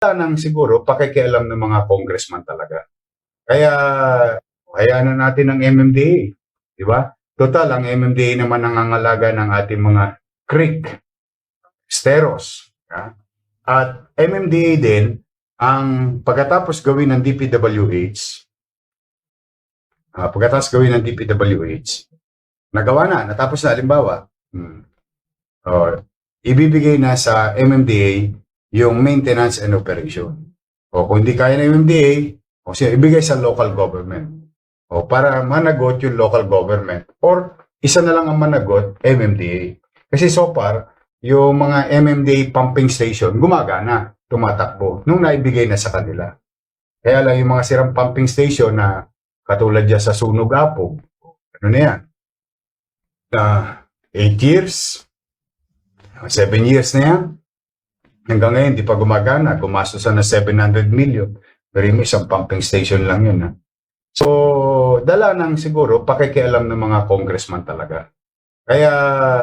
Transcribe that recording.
nang siguro pakikialam ng mga congressman talaga. Kaya, hayaan na natin ang MMDA. Di ba? Total, ang MMDA naman nangangalaga ng ating mga creek, steros. ya. At MMDA din, ang pagkatapos gawin ng DPWH, ah, pagkatapos gawin ng DPWH, nagawa na, natapos na, halimbawa, hmm, oh, ibibigay na sa MMDA yung maintenance and operation. O kung hindi kaya ng MMDA, o siya ibigay sa local government. O para managot yung local government. Or isa na lang ang managot, MMDA. Kasi so far, yung mga MMDA pumping station, gumagana, tumatakbo, nung naibigay na sa kanila. Kaya lang yung mga sirang pumping station na katulad dyan sa Sunog Apog, ano na yan? Na 8 years, 7 years na yan. Hanggang ngayon, di pa gumagana. Gumastos na 700 million. Pero yung isang pumping station lang yun. Ha? So, dala ng siguro pakikialam ng mga congressman talaga. Kaya